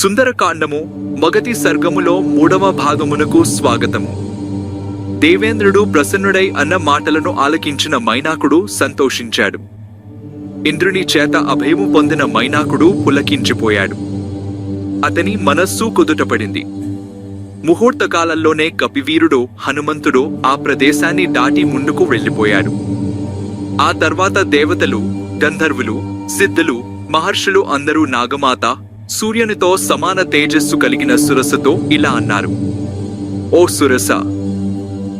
సుందరకాండము మొగతి సర్గములో మూడవ భాగమునకు స్వాగతము. దేవేంద్రుడు ప్రసన్నుడై అన్న మాటలను ఆలకించిన మైనాకుడు సంతోషించాడు. ఇంద్రుని చేత అభయము పొందిన మైనాకుడు పులకించిపోయాడు. అతని మనస్సు కుదుటపడింది. ముహూర్తకాలంలోనే కపివీరుడు హనుమంతుడు ఆ ప్రదేశాన్ని దాటి ముందుకు వెళ్ళిపోయాడు. ఆ తర్వాత దేవతలు గంధర్వులు సిద్ధులు మహర్షులు అందరూ నాగమాత సూర్యునితో సమాన తేజస్సు కలిగిన సురసతో ఇలా అన్నారు. ఓ సురస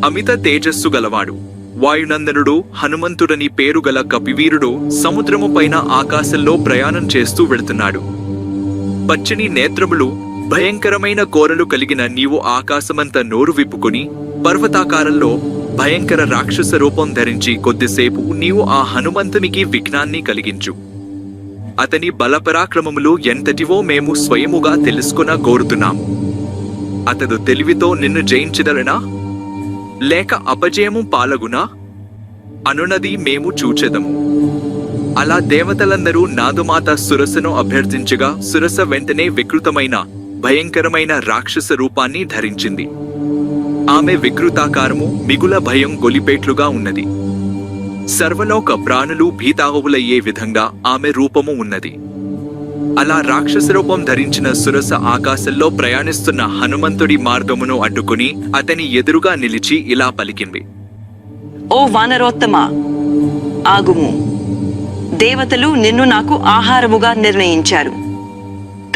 అమిత తేజస్సు గలవాడు. వాయునందనుడు హనుమంతుడని పేరు గల కపివీరుడు సముద్రము పైన ఆకాశంలో ప్రయాణం చేస్తూ వెళుతున్నాడు. పచ్చని నేత్రములు భయంకరమైన కోరలు కలిగిన నీవు ఆకాశమంత నోరు విప్పుకొని పర్వతాకారంలో భయంకర రాక్షస రూపం ధరించి కొద్దిసేపు నీవు ఆ హనుమంతునికి విఘ్నాన్ని కలిగించు. అతని బలపరాక్రమములు ఎంతటివో మేము స్వయముగా తెలుసుకున కోరుతున్నాం. అతడు తెలివితో నిన్ను జయించదలనా? లేక అపజయము పాలగునా? అనునది మేము చూచెదము అలా దేవతలందరూ నాదుమాత సురసను అభ్యర్థించగా సురస వెంటనే వికృతమైన భయంకరమైన రాక్షస రూపాన్ని ధరించింది. ఆమె వికృతాకారము మిగుల భయం గొలిపేట్లుగా ఉన్నది. సర్వలోక ప్రాణులు భీతాహువులయ్యే విధంగా ఆమె రూపము ఉన్నది. అలా రాక్షస రూపం ధరించిన సురస ఆకాశంలో ప్రయాణిస్తున్న హనుమంతుడి మార్గమును అడ్డుకుని అతని ఎదురుగా నిలిచి ఇలా పలికింది. ఓ వానరోత్తమ ఆగుము. దేవతలు నిన్ను నాకు ఆహారముగా నిర్ణయించారు.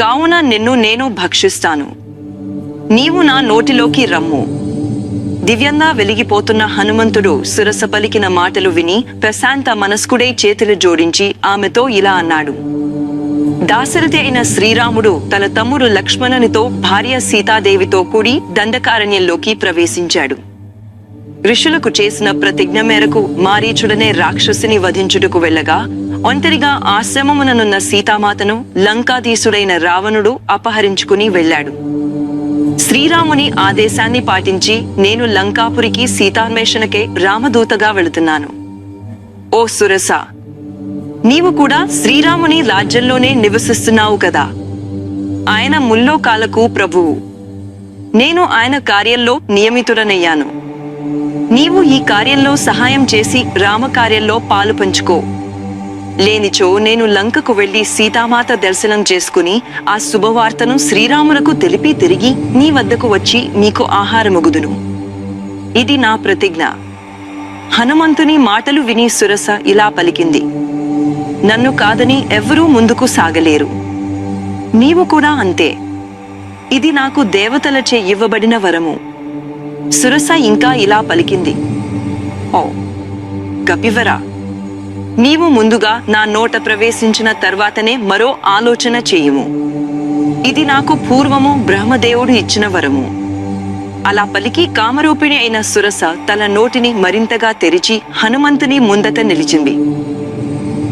కావున నిన్ను నేను భక్షిస్తాను. నీవు నా నోటిలోకి రమ్ము. దివ్యంగా వెలిగిపోతున్న హనుమంతుడు సురస పలికిన మాటలు విని ప్రశాంత మనస్కుడై చేతులు జోడించి ఆమెతో ఇలా అన్నాడు. దాశరథి అయిన శ్రీరాముడు తన తమ్ముడు లక్ష్మణునితో భార్య సీతాదేవితో కూడి దండకారణ్యంలోకి ప్రవేశించాడు. ఋషులకు చేసిన ప్రతిజ్ఞ మేరకు మారీచుడనే రాక్షసుని వధించుటకు వెళ్ళగా ఒంటరిగా ఆశ్రమముననున్న సీతామాతను లంకాధీసుడైన రావణుడు అపహరించుకుని వెళ్ళాడు. శ్రీరాముని ఆదేశాన్ని పాటించి నేను లంకాపురికి సీతాన్వేషణకే రామదూతగా వెళుతున్నాను. ఓ సురస! నీవు కూడా శ్రీరాముని రాజ్యంలోనే నివసిస్తున్నావు కదా. ఆయన ముల్లోకాలకు ప్రభువు. నేను ఆయన కార్యంలో నియమితుడనయ్యాను. నీవు ఈ కార్యంలో సహాయం చేసి రామకార్యంలో పాలు పంచుకో. లేనిచో నేను లంకకు వెళ్ళి సీతామాత దర్శనం చేసుకుని ఆ శుభవార్తను శ్రీరామునకు తెలిపి తిరిగి నీ వద్దకు వచ్చి మీకు ఆహారముగుదును. ఇది నా ప్రతిజ్ఞ. హనుమంతుని మాటలు విని సురస ఇలా పలికింది. నన్ను కాదని ఎవ్వరూ ముందుకు సాగలేరు. నీవు కూడా అంతే. ఇది నాకు దేవతలచే ఇవ్వబడిన వరము. సురస ఇంకా ఇలా పలికింది. ఓ కపివరా నీవు ముందుగా నా నోట ప్రవేశించిన తర్వాతనే మరో ఆలోచన చేయుము. ఇది నాకు పూర్వము బ్రహ్మదేవుడు ఇచ్చిన వరము. అలా పలికి కామరూపిణి అయిన సురస తన నోటిని మరింతగా తెరిచి హనుమంతుని ముందట నిలిచింది.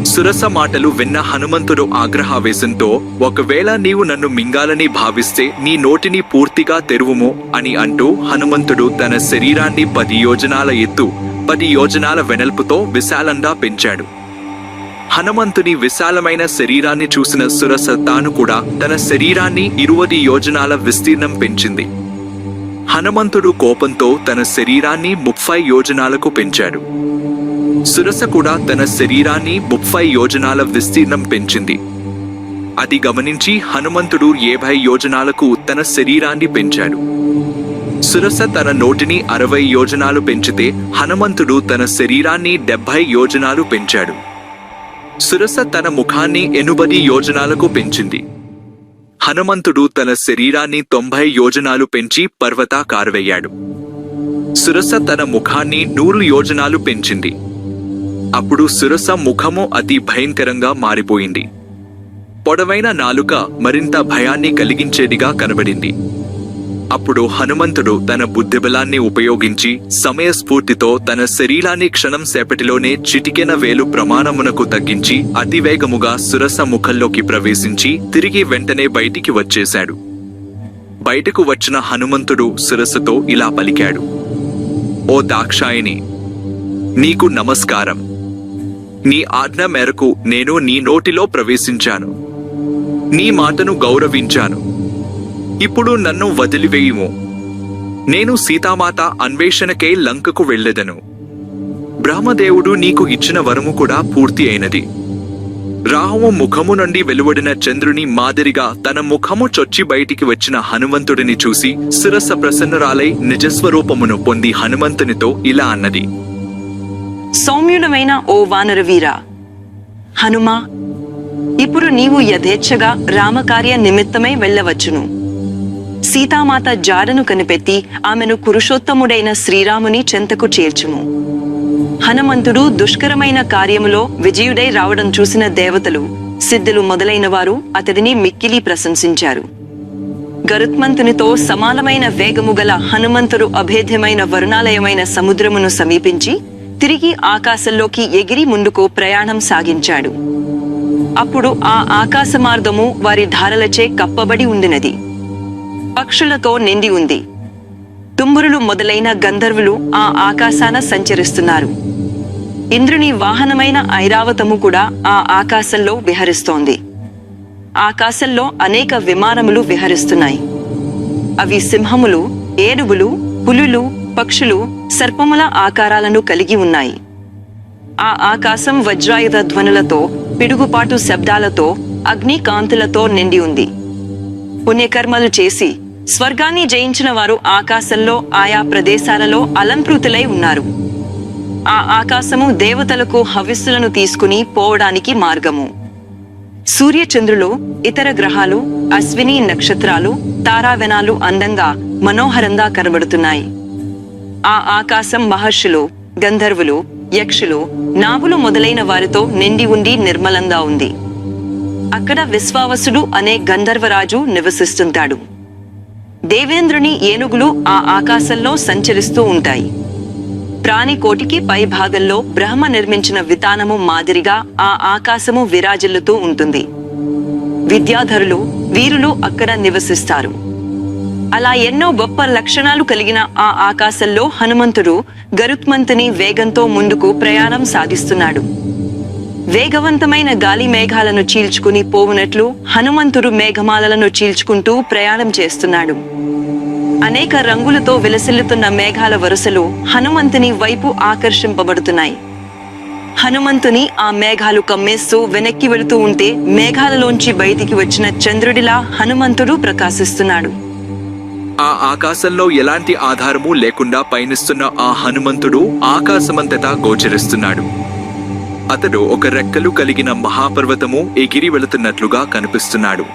సురస మాటలు విన్న హనుమంతుడు ఆగ్రహావేశంతో ఒకవేళ నీవు నన్ను మింగాలని భావిస్తే నీ నోటిని పూర్తిగా తెరువుము అని అంటూ హనుమంతుడు తన శరీరాన్ని పది యోజనాల ఎత్తు పది యోజనాల వెనల్పుతో విశాలంగా పెంచాడు. హనుమంతుని విశాలమైన శరీరాన్ని చూసిన సురస తాను కూడా తన శరీరాన్ని ఇరువది యోజనాల విస్తీర్ణం పెంచింది. హనుమంతుడు కోపంతో తన శరీరాన్ని ముప్పై యోజనాలకు పెంచాడు. సురస కూడా తన శరీరాన్ని ముప్పై యోజనాల విస్తీర్ణం పెంచింది. అది గమనించి హనుమంతుడు ఏభై యోజనాలకు తన శరీరాన్ని పెంచాడు. సురస తన నోటిని అరవై యోజనాలు పెంచితే హనుమంతుడు తన శరీరాన్ని డెబ్బై యోజనాలు పెంచాడు. సురస తన ముఖాన్ని ఎనుబది యోజనాలకు పెంచింది. హనుమంతుడు తన శరీరాన్ని తొంభై యోజనాలు పెంచి పర్వతాకారవయ్యాడు. సురస తన ముఖాన్ని నూరు యోజనాలు పెంచింది. అప్పుడు సురస ముఖము అతి భయంకరంగా మారిపోయింది. పొడవైన నాలుక మరింత భయాన్ని కలిగించేదిగా కనబడింది. అప్పుడు హనుమంతుడు తన బుద్ధిబలాన్ని ఉపయోగించి సమయస్ఫూర్తితో తన శరీరాన్ని క్షణం సేపటిలోనే చిటికెన వేలు ప్రమాణమునకు తగ్గించి అతివేగముగా సురస ముఖంలోకి ప్రవేశించి తిరిగి వెంటనే బయటికి వచ్చేశాడు. బయటకు వచ్చిన హనుమంతుడు సురసతో ఇలా పలికాడు. ఓ దాక్షాయిని నీకు నమస్కారం. నీ ఆజ్ఞ మేరకు నేను నీ నోటిలో ప్రవేశించాను. నీ మాటను గౌరవించాను. ఇప్పుడు నన్ను వదిలివేయుము. నేను సీతామాత అన్వేషణకై లంకకు వెళ్ళెదను. బ్రహ్మదేవుడు నీకు ఇచ్చిన వరము కూడా పూర్తి అయినది. రాహువు ముఖము నుండి వెలువడిన చంద్రుని మాదిరిగా తన ముఖము చొచ్చి బయటికి వచ్చిన హనుమంతుడిని చూసి శిరస ప్రసన్నరాలై నిజస్వరూపమును పొంది హనుమంతునితో ఇలా అన్నది. సౌమ్యుడమైన ఓ వానరవీరా హనుమా ఇప్పుడు నీవు యథేచ్ఛగా రామకార్య నిమిత్తమై వెళ్ళవచ్చును. సీతామాత జాడను కనిపెట్టి ఆమెను పురుషోత్తముడైన శ్రీరాముని చెంతకు చేర్చుము. హనుమంతుడు దుష్కరమైన కార్యములో విజయుడై రావడం చూసిన దేవతలు సిద్ధులు మొదలైన వారు అతడిని మిక్కిలి ప్రశంసించారు. గరుత్మంతునితో సమానమైన వేగము గల హనుమంతుడు అభేద్యమైన వరుణాలయమైన సముద్రమును సమీపించి తిరిగి ఆకాశంలోకి ఎగిరి ముందుకు ప్రయాణం సాగించాడు. అప్పుడు ఆ ఆకాశ మార్గము వారి ధారలచే కప్పబడి ఉండినది. పక్షులతో నిండి ఉంది. తుమ్మురులు మొదలైన గంధర్వులు ఆ ఆకాశాన సంచరిస్తున్నారు. ఇంద్రుని వాహనమైన ఐరావతము కూడా ఆ ఆకాశంలో విహరిస్తోంది. ఆకాశంలో అనేక విమానములు విహరిస్తున్నాయి. అవి సింహములు ఏనుగులు పులులు పక్షులు సర్పముల ఆకారాలను కలిగి ఉన్నాయి. ఆ ఆకాశం వజ్రాయుధ ధ్వనులతో పిడుగుపాటు శబ్దాలతో అగ్నికాంతులతో నిండి ఉంది. పుణ్యకర్మలు చేసి స్వర్గాన్ని జయించిన వారు ఆకాశంలో ఆయా ప్రదేశాలలో అలంకృతులై ఉన్నారు. ఆ ఆకాశము దేవతలకు హవిస్సులను తీసుకుని పోవడానికి మార్గము. సూర్యచంద్రులు ఇతర గ్రహాలు అశ్విని నక్షత్రాలు తారావెనాలు అందంగా మనోహరంగా కనబడుతున్నాయి. ఆ ఆకాశం మహర్షులు గంధర్వులు యక్షులు నాగులు మొదలైన వారితో నిండి ఉండి నిర్మలంగా ఉంది. అక్కడ విశ్వావసుడు అనే గంధర్వరాజు నివసిస్తుంటాడు. దేవేంద్రుని ఏనుగులు ఆ ఆకాశంలో సంచరిస్తూ ఉంటాయి. ప్రాణికోటికి పై భాగంలో బ్రహ్మ నిర్మించిన వితానము మాదిరిగా ఆ ఆకాశము విరాజిల్లుతూ ఉంటుంది. విద్యాధరులు వీరులు అక్కడ నివసిస్తారు. అలా ఎన్నో గొప్ప లక్షణాలు కలిగిన ఆ ఆకాశంలో హనుమంతుడు గరుత్మంతుని వేగంతో ముందుకు ప్రయాణం సాగిస్తున్నాడు. వేగవంతమైన గాలి మేఘాలను చీల్చుకుని పోవునట్లు హనుమంతుడు మేఘమాలలను చీల్చుకుంటూ ప్రయాణం చేస్తున్నాడు. అనేక రంగులతో విలసిల్లుతున్న మేఘాల వరుసలు హనుమంతుని వైపు ఆకర్షింపబడుతున్నాయి. హనుమంతుని ఆ మేఘాలు కమ్మేస్తూ వెనక్కి వెళుతూ ఉంటే మేఘాలలోంచి బయటికి వచ్చిన చంద్రుడిలా హనుమంతుడు ప్రకాశిస్తున్నాడు. ఆ ఆకాశంలో ఎలాంటి ఆధారము లేకుండా పయనిస్తున్న ఆ హనుమంతుడు ఆకాశమంతటా గోచరిస్తున్నాడు. అతడు ఒక రెక్కలు కలిగిన మహాపర్వతము ఎగిరి వెళుతున్నట్లుగా కనిపిస్తున్నాడు.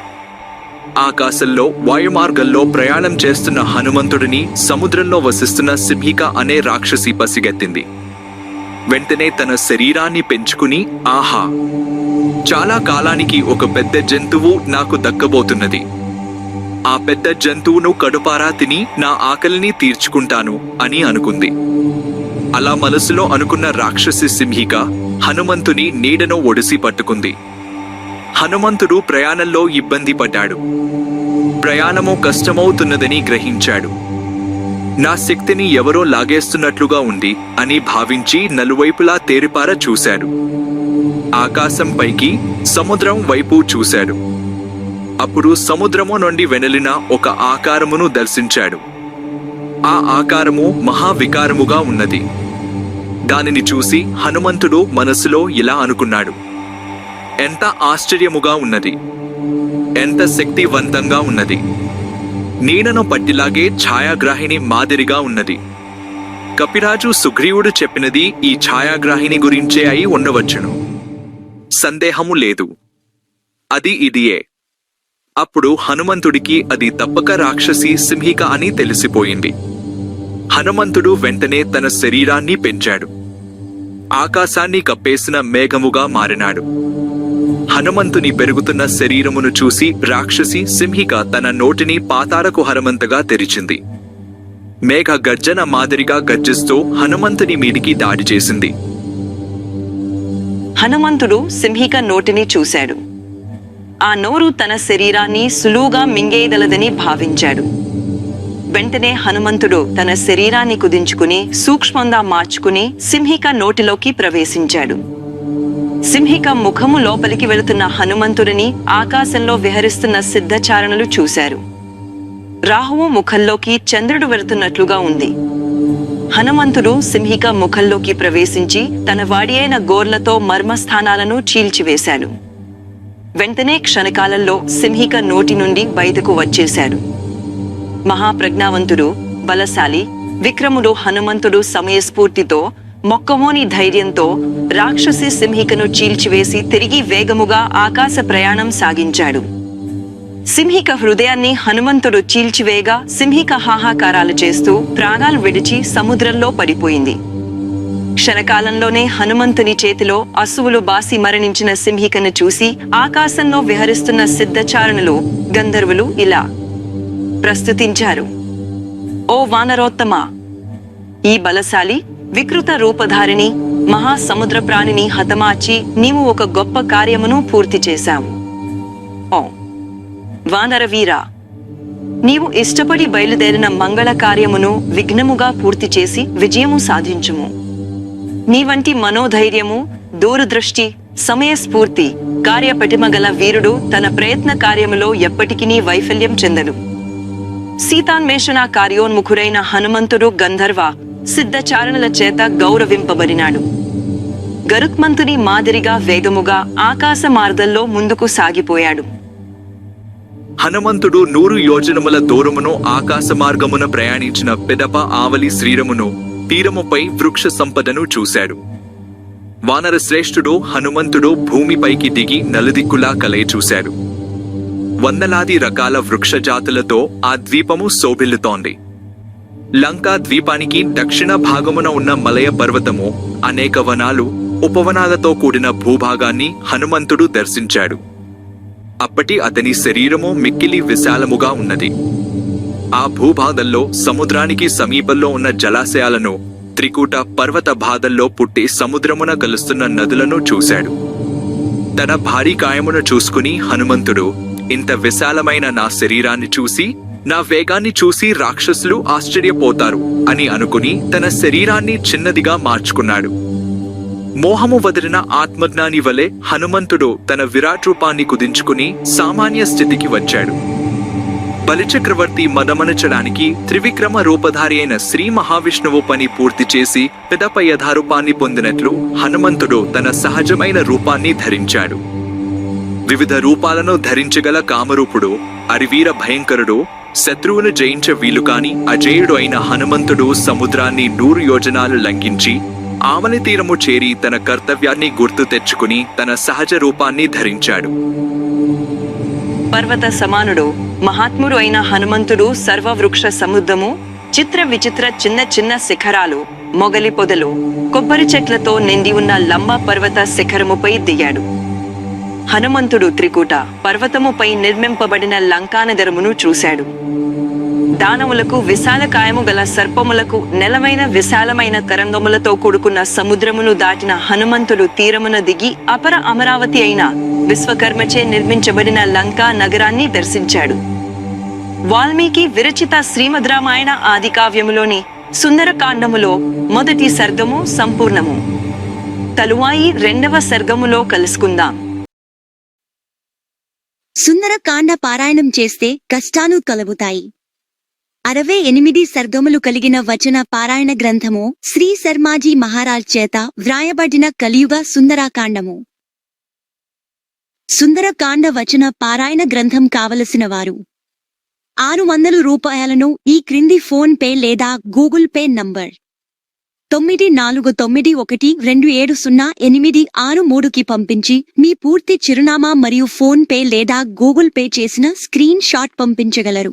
ఆకాశంలో వాయుమార్గంలో ప్రయాణం చేస్తున్న హనుమంతుడిని సముద్రంలో వసిస్తున్న సింహిక అనే రాక్షసి పసిగెత్తింది. వెంటనే తన శరీరాన్ని పెంచుకుని ఆహా! చాలా కాలానికి ఒక పెద్ద జంతువు నాకు దక్కబోతున్నది. ఆ పెద్ద జంతువును కడుపారా తిని నా ఆకలిని తీర్చుకుంటాను అని అనుకుంది. అలా మనసులో అనుకున్న రాక్షసి సింహిక హనుమంతుని నీడను ఒడిసి పట్టుకుంది. హనుమంతుడు ప్రయాణంలో ఇబ్బంది పడ్డాడు. ప్రయాణము కష్టమవుతున్నదని గ్రహించాడు. నా శక్తిని ఎవరో లాగేస్తున్నట్లుగా ఉంది అని భావించి నలువైపులా తేరిపార చూశాడు. ఆకాశం పైకి సముద్రం వైపు చూశాడు. అప్పుడు సముద్రము నుండి వెనలిన ఒక ఆకారమును దర్శించాడు. ఆ ఆకారము మహావికారముగా ఉన్నది. దానిని చూసి హనుమంతుడు మనసులో ఇలా అనుకున్నాడు. ఎంత ఆశ్చర్యముగా ఉన్నది. ఎంత శక్తివంతంగా ఉన్నది. నీడను పట్టిలాగే ఛాయాగ్రాహిణి మాదిరిగా ఉన్నది. కపిరాజు సుగ్రీవుడు చెప్పినది ఈ ఛాయాగ్రాహిణి గురించే అయి ఉండవచ్చును. సందేహము లేదు. అది ఇదియే. అప్పుడు హనుమంతుడికి అది తప్పక రాక్షసి సింహిక అని తెలిసిపోయింది. హనుమంతుడు వెంటనే తన శరీరాన్ని పెంచాడు. ఆకాశాన్ని కప్పేసిన మేఘముగా మారినాడు. హనుమంతుని పెరుగుతున్న శరీరమును చూసి రాక్షసి సింహిక తన నోటిని పాతారకు హనుమంతగా తెరిచింది. మేఘ గర్జన మాదిరిగా గర్జిస్తూ హనుమంతుని మీదికి దాడి చేసింది. హనుమంతుడు సింహిక నోటిని చూశాడు. ఆ నోరు తన శరీరాన్ని సులువుగా మింగేయగలదని భావించాడు. వెంటనే హనుమంతుడు తన శరీరాన్ని కుదించుకుని సూక్ష్మంగా మార్చుకుని సింహిక నోటిలోకి ప్రవేశించాడు. సింహిక ముఖము లోపలికి వెళుతున్న హనుమంతుడిని ఆకాశంలో విహరిస్తున్న సిద్ధచారణలు చూశారు. రాహువు ముఖంలోకి చంద్రుడు వెళుతున్నట్లుగా ఉంది. హనుమంతుడు సింహిక ముఖంలోకి ప్రవేశించి తన వాడి అయిన గోర్లతో మర్మస్థానాలను చీల్చివేశాడు. వెంటనే క్షణకాలంలో సింహిక నోటి నుండి బయటకు వచ్చేశాడు. మహాప్రజ్ఞావంతుడు బలశాలి విక్రముడు హనుమంతుడు సమయస్ఫూర్తితో మొక్కమోని ధైర్యంతో రాక్షసి సింహికను చీల్చివేసి తిరిగి వేగముగా ఆకాశ ప్రయాణం సాగించాడు. సింహిక హృదయాన్ని హనుమంతుడు చీల్చివేగా సింహిక హాహాకారాలు చేస్తూ ప్రాణాలు విడిచి సముద్రంలో పడిపోయింది. క్షణకాలంలోనే హనుమంతుని చేతిలో అసువులు బాసి మరణించిన సింహికను చూసి ఆకాశంలో విహరిస్తున్న సిద్ధచారణులు గంధర్వులు ఇలా ప్రస్తుతించారు. ఓ వానరోత్తమ ఈ బలశాలి వికృత రూపధారిణి మహాసముద్ర ప్రాణిని హతమార్చి నీవు ఒక గొప్ప కార్యమును పూర్తి చేశావు. ఓ వానరవీరా నీవు ఇష్టపడి బయలుదేరిన మంగళ కార్యమును విఘ్నముగా పూర్తి చేసి విజయము సాధించుము. నీ వంటి మనోధైర్యము దూరదృష్టి సమయస్ఫూర్తి కార్యపటిమ గల వీరుడు తన ప్రయత్న కార్యములో ఎప్పటికీ వైఫల్యం చెందడు. సీతాన్వేషణ కార్యోన్ముఖురైన హనుమంతుడు గంధర్వ సిద్ధచారణల చేత గౌరవింపబడినాడు. గరుత్మంతుని మాదిరిగా వేగముగా ఆకాశ మార్గంలో ముందుకు సాగిపోయాడు. హనుమంతుడు నూరు యోజనముల దూరమును ఆకాశ మార్గమున ప్రయాణించిన పెదప ఆవలి శ్రీరమును తీరముపై వృక్ష సంపదను చూశాడు. వానర శ్రేష్ఠుడు హనుమంతుడు భూమిపైకి దిగి నలుదిక్కులా కలయ చూశాడు. వందలాది రకాల వృక్ష జాతులతో ఆ ద్వీపము శోభిల్లుతోంది. లంకా ద్వీపానికి దక్షిణ భాగమున ఉన్న మలయ పర్వతము అనేక వనాలు ఉపవనాలతో కూడిన భూభాగాన్ని హనుమంతుడు దర్శించాడు. అప్పటి అతని శరీరము మిక్కిలి విశాలముగా ఉన్నది. ఆ భూభాగంలో సముద్రానికి సమీపంలో ఉన్న జలాశయాలను త్రికూట పర్వత బాధల్లో పుట్టి సముద్రమున కలుస్తున్న నదులను చూశాడు. తన భారీ కాయమును చూసుకుని హనుమంతుడు ఇంత విశాలమైన నా శరీరాన్ని చూసి నా వేగాన్ని చూసి రాక్షసులు ఆశ్చర్యపోతారు అని అనుకుని తన శరీరాన్ని చిన్నదిగా మార్చుకున్నాడు. మోహము వదిలిన ఆత్మజ్ఞాని వలె హనుమంతుడు తన విరాట్ రూపాన్ని కుదించుకుని సామాన్య స్థితికి వచ్చాడు. బలిచక్రవర్తి మదమనచడానికి త్రివిక్రమ రూపధారి అయిన శ్రీ మహావిష్ణువు పని పూర్తి చేసి పిదప యథారూపాన్ని పొందినట్లు హనుమంతుడు తన సహజమైన రూపాన్ని ధరించాడు. వివిధ రూపాలను ధరించగల కామరూపుడు అరివీర భయంకరుడు శత్రువును జయించ వీలుకాని అజేయుడు అయిన హనుమంతుడు సముద్రాన్ని నూరు యోజనాలు లంఘించి ఆవలి తీరము చేరి తన కర్తవ్యాన్ని గుర్తు తెచ్చుకుని తన సహజ రూపాన్ని ధరించాడు. పర్వత సమానుడు మహాత్ముడు అయిన హనుమంతుడు సర్వవృక్ష సముద్రము చిత్ర విచిత్ర చిన్న చిన్న శిఖరాలు మొగలి పొదలు కొబ్బరి చెట్లతో నిండి ఉన్న లంబ పర్వత శిఖరముపై దిగాడు. హనుమంతుడు త్రికూట పర్వతముపై నిర్మింపబడిన లంకానగరమును చూశాడు. దానములకు విశాలకాయము గల సర్పములకు నెలవైన విశాలమైన తరంగములతో కూడుకున్న సముద్రమును దాటిన హనుమంతుడు తీరమున దిగి అపర అమరావతి అయిన విశ్వకర్మచే నిర్మించబడిన లంకా నగరాన్ని దర్శించాడు. వాల్మీకి విరచిత శ్రీమద్ రామాయణ ఆది కావ్యములోని సుందరకాండములో మొదటి సర్గము సంపూర్ణము. తలువాయి రెండవ సర్గములో కలుసుకుందాం. సుందరకాండ పారాయణం చేస్తే కష్టాలు కలుగుతాయి. అరవై ఎనిమిది సర్గములు కలిగిన వచన పారాయణ గ్రంథము శ్రీ శర్మాజీ మహారాజ్ చేత వ్రాయబడిన కలియుగ సుందరకాండము. సుందరకాండ వచన పారాయణ గ్రంథం కావలసిన వారు. ఆరు వందల రూపాయలను ఈ క్రింది ఫోన్ పే లేదా గూగుల్ పే నంబర్. తొమ్మిది నాలుగు తొమ్మిది ఒకటి రెండు ఏడు సున్నా ఎనిమిది ఆరు మూడుకి పంపించి మీ పూర్తి చిరునామా మరియు ఫోన్ పే లేదా గూగుల్ పే చేసిన స్క్రీన్ షాట్ పంపించగలరు.